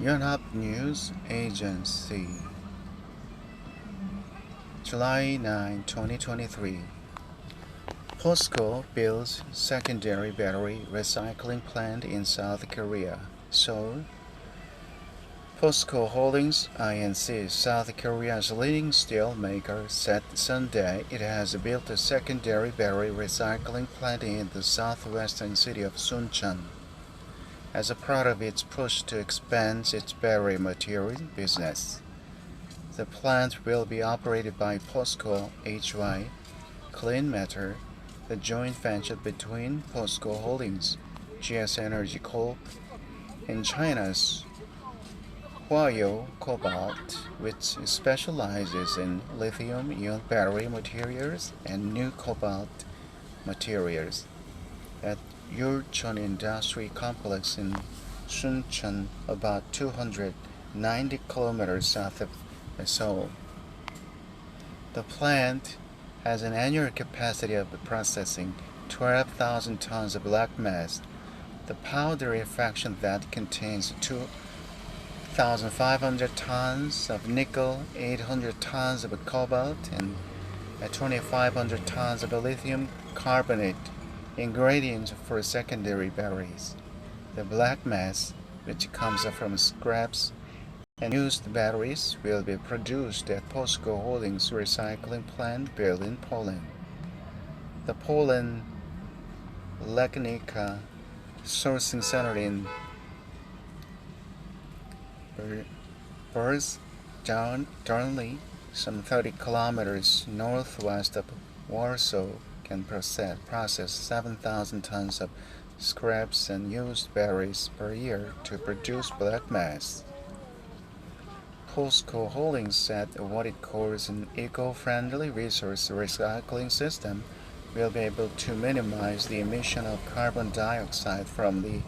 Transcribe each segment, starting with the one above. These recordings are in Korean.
Yonhap News Agency July 9, 2023 POSCO builds secondary battery recycling plant in South Korea. Seoul POSCO Holdings Inc., South Korea's leading steel maker, said Sunday it has built a secondary battery recycling plant in the southwestern city of Suncheon as a part of its push to expand its battery material business. The plant will be operated by POSCO HY Clean Matter, the joint venture between POSCO Holdings, GS Energy Corp, and China's Huayo Cobalt, which specializes in lithium-ion battery materials and new cobalt materials. At Yulchon Industry Complex in Suncheon, about 290 kilometers south of Seoul. The plant has an annual capacity of processing 12,000 tons of black mass. The powdery fraction that contains 2,500 tons of nickel, 800 tons of cobalt, and 2,500 tons of lithium carbonate ingredients for secondary batteries. The black mass, which comes from scraps and used batteries, will be produced at POSCO Holdings recycling plant built in Poland. The Poland Legnica sourcing center in Burz Darnley, some 30 kilometers northwest of Warsaw, can process, process 7,000 tons of scraps and used batteries per year to produce black mass. POSCO Holdings said what it calls an eco-friendly resource recycling system will be able to minimize the emission of carbon dioxide from the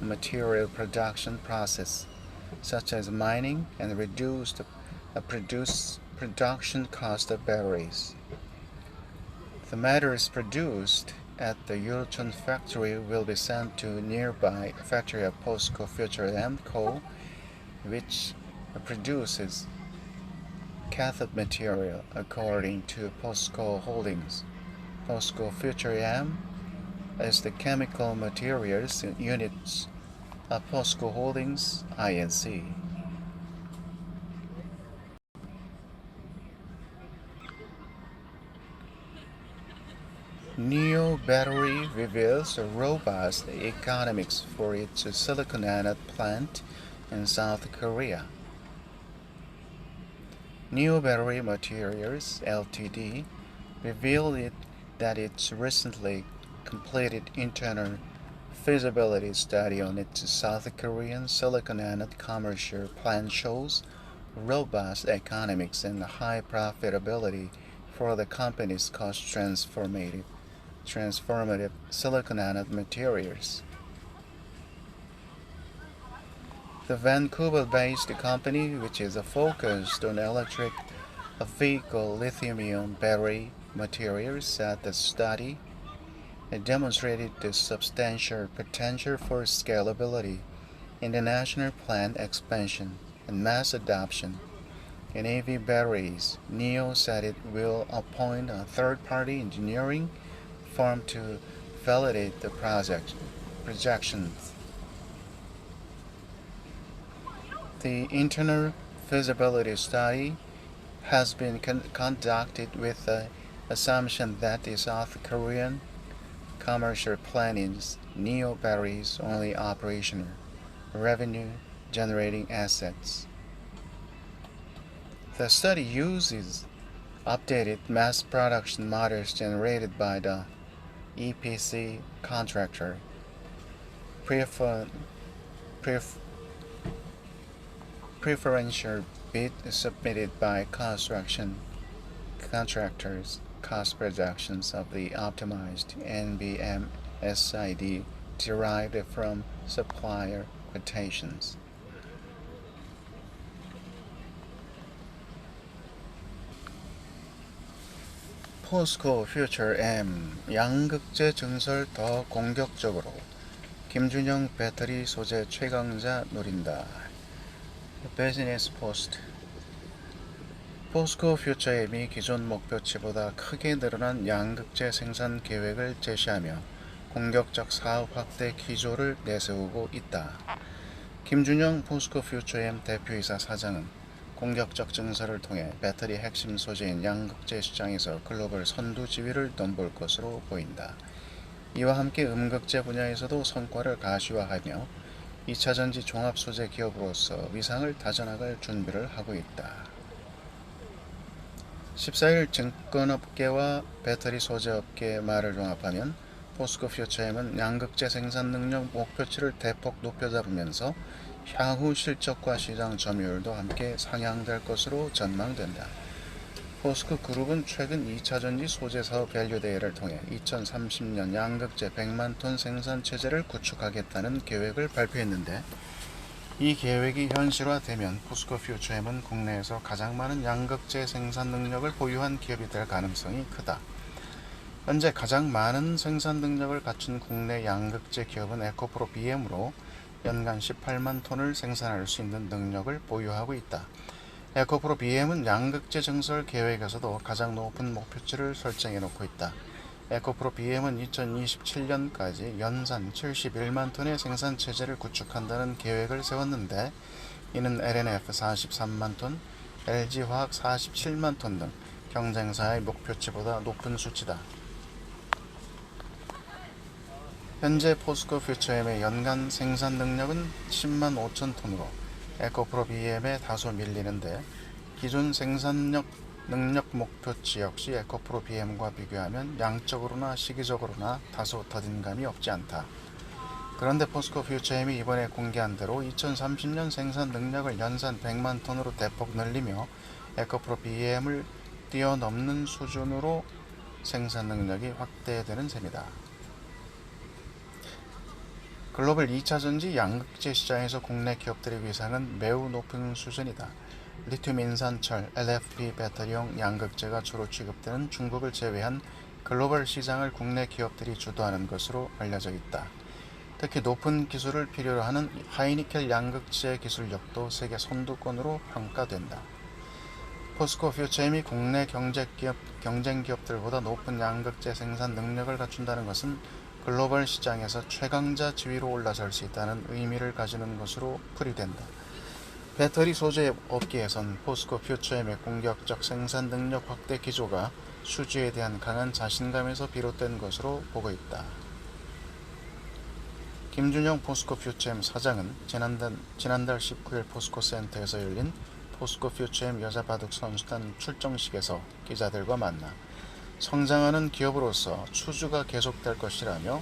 material production process, such as mining, and reduce the produce production cost of batteries. The materials produced at the Yulchon factory will be sent to nearby factory of POSCO Future M Co., which produces cathode material according to POSCO Holdings. POSCO Future M is the chemical materials units of POSCO Holdings Inc. Neo Battery reveals robust economics for its silicon anode plant in South Korea. Neo Battery Materials Ltd. revealed it that its recently completed internal feasibility study on its South Korean silicon anode commercial plant shows robust economics and high profitability for the company's cost transformative transformative silicon anode materials. The Vancouver-based company, which is focused on electric vehicle lithium-ion battery materials, said the study demonstrated the substantial potential for scalability, international plant expansion, and mass adoption. In EV batteries, NEO said it will appoint a third-party engineering firm to validate the project projections. The internal feasibility study has been con- conducted with the assumption that the South Korean commercial planning's neo batteries only operational revenue generating assets. The study uses updated mass production models generated by the EPC contractor. Prefer, pref, preferential bid submitted by construction contractors cost projections of the optimized NBM SID derived from supplier quotations. 포스코 퓨처 M 양극재 증설 더 공격적으로 김준영 배터리 소재 최강자 노린다. 비즈니스 포스트 포스코 퓨처엠이 기존 목표치보다 크게 늘어난 양극재 생산 계획을 제시하며 공격적 사업 확대 기조를 내세우고 있다. 김준영 포스코 퓨처엠 대표이사 사장은 공격적 증설을 통해 배터리 핵심 소재인 양극재 시장에서 글로벌 선두 지위를 넘볼 것으로 보인다. 이와 함께 음극재 분야에서도 성과를 가시화하며 2차 전지 종합 소재 기업으로서 위상을 다져나갈 준비를 하고 있다. 14일 증권업계와 배터리 소재업계의 말을 종합하면 포스코 퓨처엠은 양극재 생산 능력 목표치를 대폭 높여잡으면서 향후 실적과 시장 점유율도 함께 상향될 것으로 전망된다. 포스코 그룹은 최근 2차 전지 소재 사업 밸류 대회를 통해 2030년 양극재 100만 톤 생산 체제를 구축하겠다는 계획을 발표했는데 이 계획이 현실화되면 포스코 퓨처엠은 국내에서 가장 많은 양극재 생산 능력을 보유한 기업이 될 가능성이 크다. 현재 가장 많은 생산 능력을 갖춘 국내 양극재 기업은 에코프로 BM으로 연간 18만 톤을 생산할 수 있는 능력을 보유하고 있다. 에코프로 BM은 양극재 증설 계획에서도 가장 높은 목표치를 설정해 놓고 있다. 에코프로 BM은 2027년까지 연산 71만 톤의 생산 체제를 구축한다는 계획을 세웠는데 이는 LNF 43만 톤, LG화학 47만 톤 등 경쟁사의 목표치보다 높은 수치다. 현재 포스코 퓨처엠의 연간 생산 능력은 10만 5천 톤으로 에코프로 BM에 다소 밀리는데 기존 생산력 능력 목표치 역시 에코프로 BM과 비교하면 양적으로나 시기적으로나 다소 더딘 감이 없지 않다. 그런데 포스코 퓨처엠이 이번에 공개한 대로 2030년 생산 능력을 연산 100만 톤으로 대폭 늘리며 에코프로 BM을 뛰어넘는 수준으로 생산 능력이 확대되는 셈이다. 글로벌 2차 전지 양극재 시장에서 국내 기업들의 위상은 매우 높은 수준이다. 리튬 인산철, LFP 배터리용 양극재가 주로 취급되는 중국을 제외한 글로벌 시장을 국내 기업들이 주도하는 것으로 알려져 있다. 특히 높은 기술을 필요로 하는 하이니켈 양극재 기술력도 세계 선두권으로 평가된다. 포스코 퓨처엠이 국내 경제기업, 경쟁 기업들보다 높은 양극재 생산 능력을 갖춘다는 것은 글로벌 시장에서 최강자 지위로 올라설 수 있다는 의미를 가지는 것으로 풀이된다. 배터리 소재 업계에선 포스코 퓨처엠의 공격적 생산 능력 확대 기조가 수주에 대한 강한 자신감에서 비롯된 것으로 보고 있다. 김준영 포스코 퓨처엠 사장은 지난달, 지난달 19일 포스코 센터에서 열린 포스코 퓨처엠 여자 바둑 선수단 출정식에서 기자들과 만나 성장하는 기업으로서 추주가 계속될 것이라며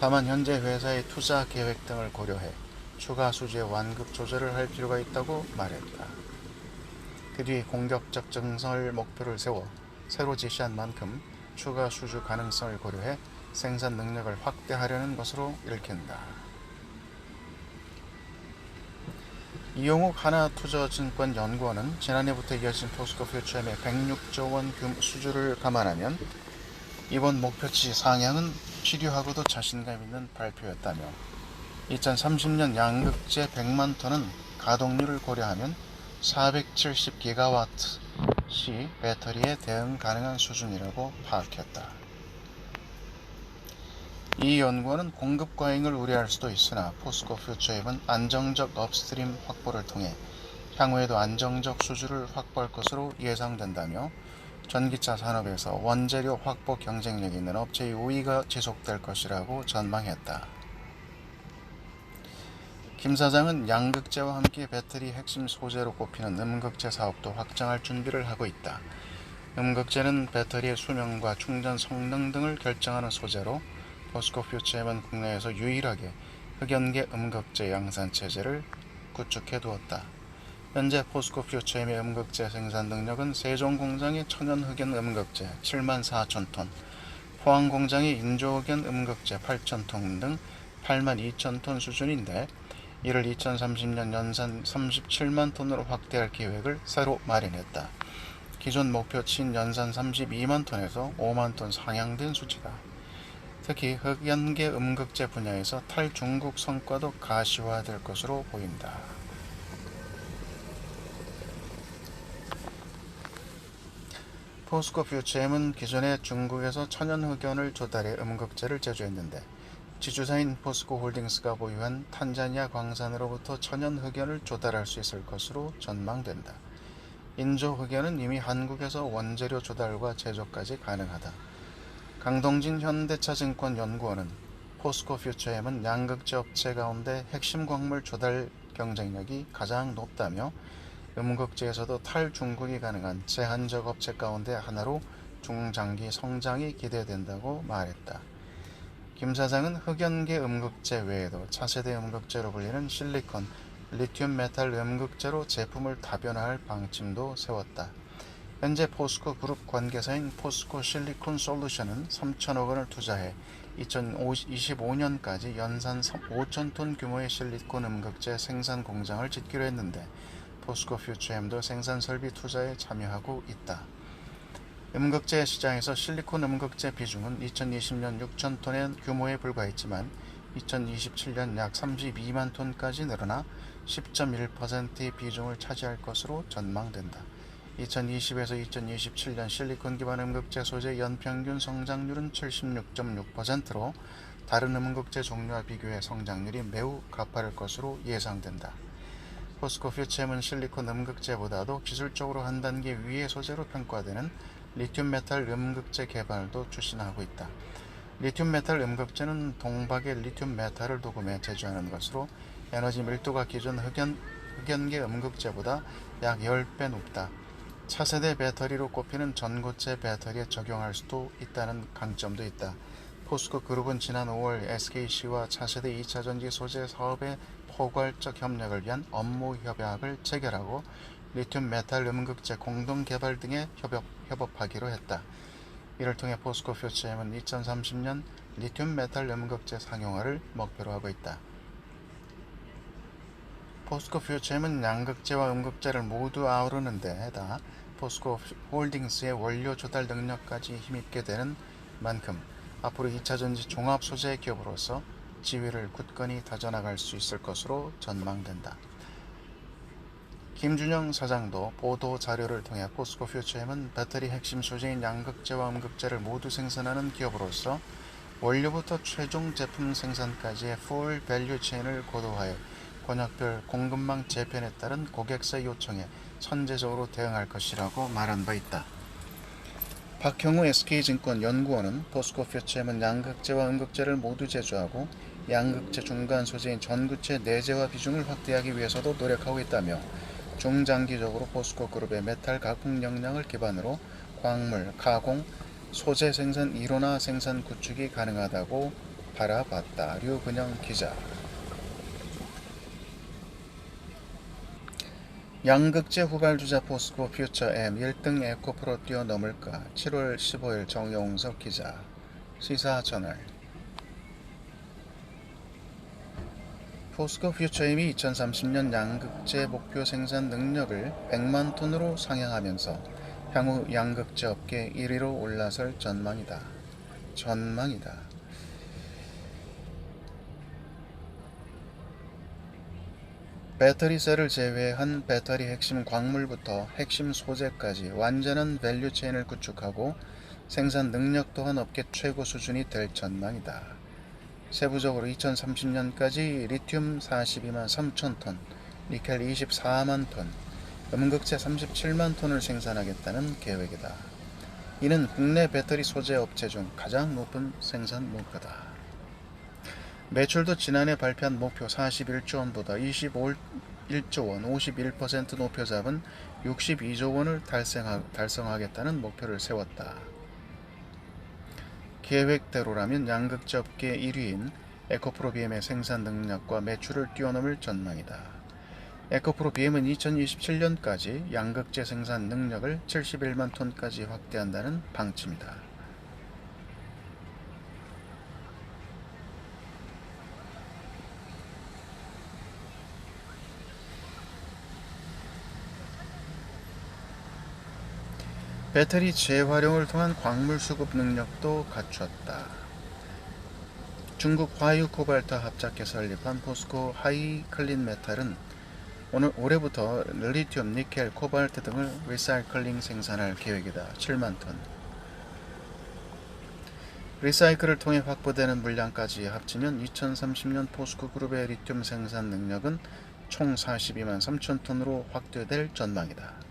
다만 현재 회사의 투자 계획 등을 고려해 추가 수주의 완급 조절을 할 필요가 있다고 말했다. 그 뒤 공격적 증설 목표를 세워 새로 지시한 만큼 추가 수주 가능성을 고려해 생산 능력을 확대하려는 것으로 읽힌다. 이용욱 하나투자증권 연구원은 지난해부터 이어진 포스코 퓨처엠의 106조 원 수주를 감안하면 이번 목표치 상향은 필요하고도 자신감 있는 발표였다며 2030년 양극재 100만 톤은 가동률을 고려하면 470기가와트 시 배터리에 대응 가능한 수준이라고 파악했다. 이 연구원은 공급 과잉을 우려할 수도 있으나 포스코 퓨처앱은 안정적 업스트림 확보를 통해 향후에도 안정적 수주를 확보할 것으로 예상된다며 전기차 산업에서 원재료 확보 경쟁력 있는 업체의 우위가 지속될 것이라고 전망했다. 김 사장은 양극재와 함께 배터리 핵심 소재로 꼽히는 음극재 사업도 확장할 준비를 하고 있다. 음극재는 배터리의 수명과 충전 성능 등을 결정하는 소재로 퓨처엠은 국내에서 유일하게 흑연계 음극재 양산 체제를 구축해 두었다. 현재 포스코 퓨처엠의 음극재 생산 능력은 세종 공장의 천연 흑연 음극재 7만 4천 톤, 포항 공장의 인조 흑연 음극재 8천 톤 등 8만 2천 톤 수준인데 이를 2030년 연산 37만 톤으로 확대할 계획을 새로 마련했다. 기존 목표치인 연산 32만 톤에서 5만 톤 상향된 수치다. 특히 흑연계 음극재 분야에서 탈중국 성과도 가시화될 것으로 보인다. 포스코 퓨처엠은 기존에 중국에서 천연 흑연을 조달해 음극재를 제조했는데 지주사인 포스코 홀딩스가 보유한 탄자니아 광산으로부터 천연 흑연을 조달할 수 있을 것으로 전망된다. 인조 흑연은 이미 한국에서 원재료 조달과 제조까지 가능하다. 강동진 현대차증권 연구원은 포스코 퓨처엠은 양극재 업체 가운데 핵심 광물 조달 경쟁력이 가장 높다며 음극재에서도 탈중국이 가능한 제한적 업체 가운데 하나로 중장기 성장이 기대된다고 말했다. 김 사장은 흑연계 음극재 외에도 차세대 음극재로 불리는 실리콘, 리튬 메탈 음극재로 제품을 다변화할 방침도 세웠다. 현재 포스코 그룹 관계사인 포스코 실리콘 솔루션은 3천억 원을 투자해 2025년까지 연산 5천 톤 규모의 실리콘 음극재 생산 공장을 짓기로 했는데 포스코 퓨처엠도 생산 설비 투자에 참여하고 있다. 음극재 시장에서 실리콘 음극재 비중은 2020년 6천 톤의 규모에 불과했지만 2027년 약 32만 톤까지 늘어나 10.1%의 비중을 차지할 것으로 전망된다. 2020에서 2027년 실리콘 기반 음극재 소재 연평균 성장률은 76.6%로 다른 음극재 종류와 비교해 성장률이 매우 가파를 것으로 예상된다. 포스코 퓨처엠은 실리콘 음극재보다도 기술적으로 한 단계 위의 소재로 평가되는 리튬 메탈 음극재 개발도 추진하고 있다. 리튬 메탈 음극재는 동박의 리튬 메탈을 도금해 제조하는 것으로 에너지 밀도가 기존 흑연, 흑연계 음극재보다 약 10배 높다. 차세대 배터리로 꼽히는 전고체 배터리에 적용할 수도 있다는 강점도 있다. 포스코 그룹은 지난 5월 SKC와 차세대 2차전지 소재 사업의 포괄적 협력을 위한 업무 협약을 체결하고 리튬 메탈 음극재 공동 개발 등에 협업, 협업하기로 했다. 이를 통해 포스코 퓨처엠은 2030년 리튬 메탈 음극재 상용화를 목표로 하고 있다. 포스코 퓨처엠은 양극재와 음극재를 모두 아우르는 데다 포스코 홀딩스의 원료 조달 능력까지 힘입게 되는 만큼 앞으로 2차전지 종합 소재 기업으로서 지위를 굳건히 다져나갈 수 있을 것으로 전망된다. 김준영 사장도 보도 자료를 통해 포스코 퓨처엠은 배터리 핵심 소재인 양극재와 음극재를 모두 생산하는 기업으로서 원료부터 최종 제품 생산까지의 풀 밸류 체인을 고도화해 권역별 공급망 재편에 따른 고객사 요청에 선제적으로 대응할 것이라고 말한 바 있다. 박형우 SK증권 연구원은 포스코 퓨처엠은 양극재와 음극재를 모두 제조하고 양극재 중간 소재인 전구체 내재화 비중을 확대하기 위해서도 노력하고 있다며 중장기적으로 포스코 그룹의 메탈 가공 역량을 기반으로 광물, 가공, 소재 생산 이론화 생산 구축이 가능하다고 바라봤다. 류근영 기자. 양극재 후발주자 포스코 퓨처 M 1등 에코프로 뛰어넘을까? 7월 15일 정영석 기자. 시사저널. 포스코 퓨처엠이 2030년 양극재 목표 생산 능력을 100만 톤으로 상향하면서 향후 양극재 업계 1위로 올라설 전망이다. 전망이다. 배터리셀을 제외한 배터리 핵심 광물부터 핵심 소재까지 완전한 밸류 체인을 구축하고 생산 능력 또한 업계 최고 수준이 될 전망이다. 세부적으로 2030년까지 리튬 42만 3천 톤, 니켈 24만 톤, 음극재 37만 톤을 생산하겠다는 계획이다. 이는 국내 배터리 소재 업체 중 가장 높은 생산 목표다. 매출도 지난해 발표한 목표 41조 원보다 21조 원, 51% 높여 잡은 62조 원을 달성하, 달성하 겠다는 목표를 세웠다. 계획대로라면 양극재 업계 1위인 에코프로 BM의 생산 능력과 매출을 뛰어넘을 전망이다. 에코프로 BM은 2027년까지 양극재 생산 능력을 71만 톤까지 확대한다는 방침이다. 배터리 재활용을 통한 광물 수급 능력도 갖췄다. 중국 화유 코발트 합작해 설립한 포스코 하이 클린 메탈은 오늘 올해부터 리튬, 니켈, 코발트 등을 리사이클링 생산할 계획이다. 7만 톤. 리사이클을 통해 확보되는 물량까지 합치면 2030년 포스코 그룹의 리튬 생산 능력은 총 42만 3천 톤으로 확대될 전망이다.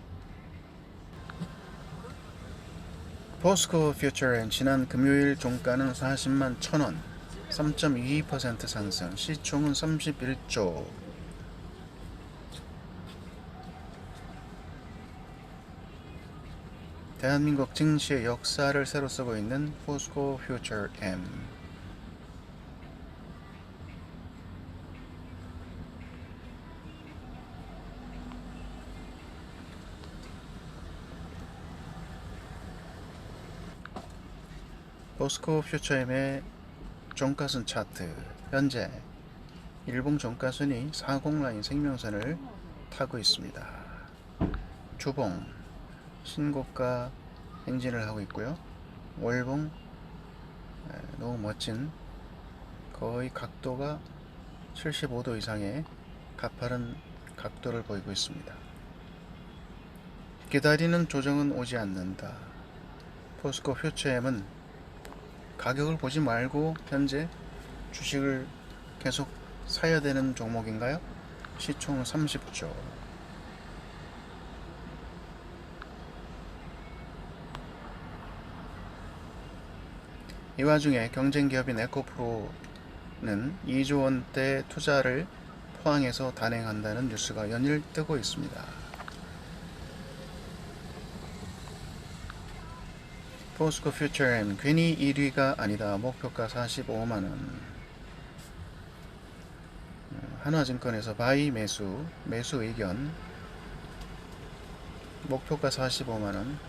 포스코 퓨처엔 지난 금요일 종가는 40만 1천원, 3.22% 상승, 시총은 31조. 대한민국 증시의 역사를 새로 쓰고 있는 포스코 퓨처 M. 포스코 퓨처엠의 종가순 차트 현재 일봉 종가순이 40라인 생명선을 타고 있습니다. 주봉 신고가 행진을 하고 있고요. 월봉 에, 너무 멋진 거의 각도가 75도 이상의 가파른 각도를 보이고 있습니다. 기다리는 조정은 오지 않는다. 포스코 퓨처엠은 가격을 보지 말고 현재 주식을 계속 사야 되는 종목인가요? 시총 30조. 이 와중에 경쟁 기업인 에코프로는 2조 원대 투자를 포항에서 단행한다는 뉴스가 연일 뜨고 있습니다. 포스코 퓨처엠 괜히 1위가 아니다. 목표가 45만 원. 한화증권에서 바이 매수 매수 의견 목표가 45만 원.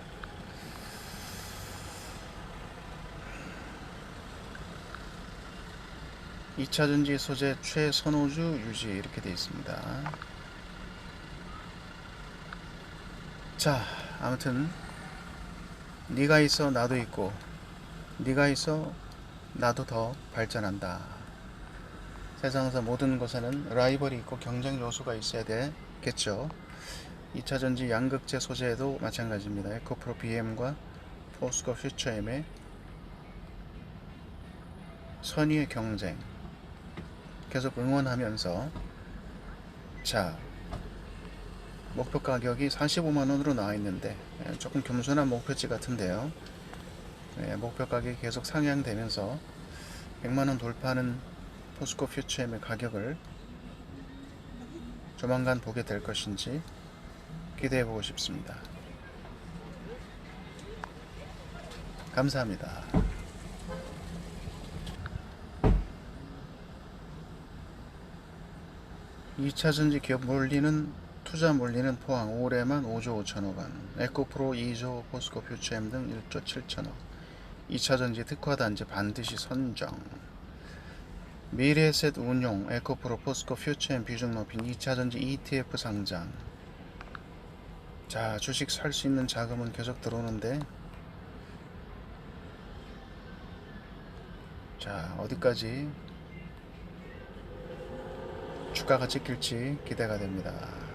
이차 전지 소재 최선호주 유지 이렇게 되어 있습니다. 자, 아무튼 네가 있어 나도 있고 네가 있어 나도 더 발전한다. 세상에서 모든 것에는 라이벌이 있고 경쟁 요소가 있어야 되겠죠. 2차 전지 양극재 소재에도 마찬가지입니다. 에코프로 BM과 포스코 퓨처엠의 선의의 경쟁 계속 응원하면서 자 목표 가격이 45만 원으로 나와 있는데 예, 조금 겸손한 목표치 같은데요. 예, 목표 가격이 계속 상향되면서 100만 원 돌파하는 포스코 퓨처엠의 가격을 조만간 보게 될 것인지 기대해 보고 싶습니다. 감사합니다. 이차 전지 기업 몰리는 투자 몰리는 포항 올해만 5조 5천억 원, 에코프로 2조, 포스코 퓨처엠 등 1조 7천억. 2차 전지 특화 단지 반드시 선정. 미래에셋 운용, 에코프로, 포스코 퓨처엠 비중 높인 2차 전지 ETF 상장. 자, 주식 살 수 있는 자금은 계속 들어오는데. 자, 어디까지 주가가 찍힐지 기대가 됩니다.